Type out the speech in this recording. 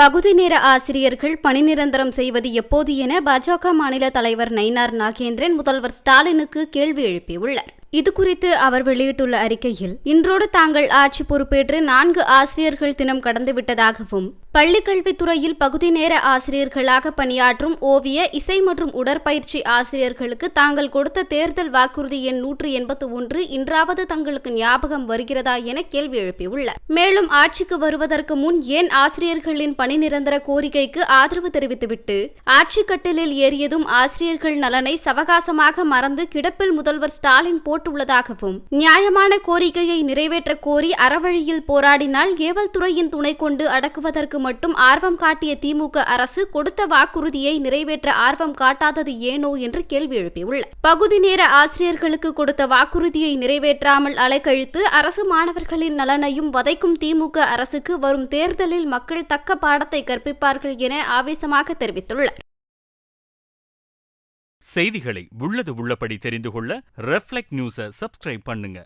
பகுதி நேர ஆசிரியர்கள் பணி நிரந்தரம் செய்வது எப்போது என பாஜக மாநில தலைவர் நயினார் நாகேந்திரன் முதல்வர் ஸ்டாலினுக்கு கேள்வி எழுப்பியுள்ளார். இதுகுறித்து அவர் வெளியிட்டுள்ள அறிக்கையில் இன்றோடு தாங்கள் ஆட்சி பொறுப்பேற்று நான்கு ஆசிரியர்கள் தினம் கடந்துவிட்டதாகவும் பள்ளிக்கல்வித்துறையில் பகுதி நேர ஆசிரியர்களாக பணியாற்றும் ஓவிய இசை மற்றும் உடற்பயிற்சி ஆசிரியர்களுக்கு தாங்கள் கொடுத்த தேர்தல் வாக்குறுதி எண் நூற்று எண்பத்து ஒன்று இன்றாவது தங்களுக்கு ஞாபகம் வருகிறதா என கேள்வி எழுப்பியுள்ளார். மேலும் ஆட்சிக்கு வருவதற்கு முன் ஏன் ஆசிரியர்களின் பணி நிரந்தர கோரிக்கைக்கு ஆதரவு தெரிவித்துவிட்டு ஆட்சி கட்டிலில் ஏறியதும் ஆசிரியர்கள் நலனை சவகாசமாக மறந்து கிடப்பில் முதல்வர் ஸ்டாலின் போட்டுள்ளதாகவும் நியாயமான கோரிக்கையை நிறைவேற்ற கோரி அறவழியில் போராடினால் ஏவல் துறையின் துணை கொண்டு அடக்குவதற்கு மட்டும் ஆர்வம் காட்டிய திமுக அரசு கொடுத்த வாக்குறுதியை நிறைவேற்ற ஆர்வம் காட்டாதது ஏனோ என்று கேள்வி எழுப்பியுள்ளார் பகுதி நேர ஆசிரியர்களுக்கு கொடுத்த வாக்குறுதியை நிறைவேற்றாமல் அலைக்கழித்து அரசு மாணவர்களின் நலனையும் வதைக்கும் திமுக அரசுக்கு வரும் தேர்தலில் மக்கள் தக்க பாடத்தை கற்பிப்பார்கள் என ஆவேசமாக தெரிவித்துள்ளார். செய்திகளை உள்ளது உள்ளபடி தெரிந்து கொள்ள ரெஃப்ளெக்ட் நியூஸை சப்ஸ்கிரைப் பண்ணுங்க.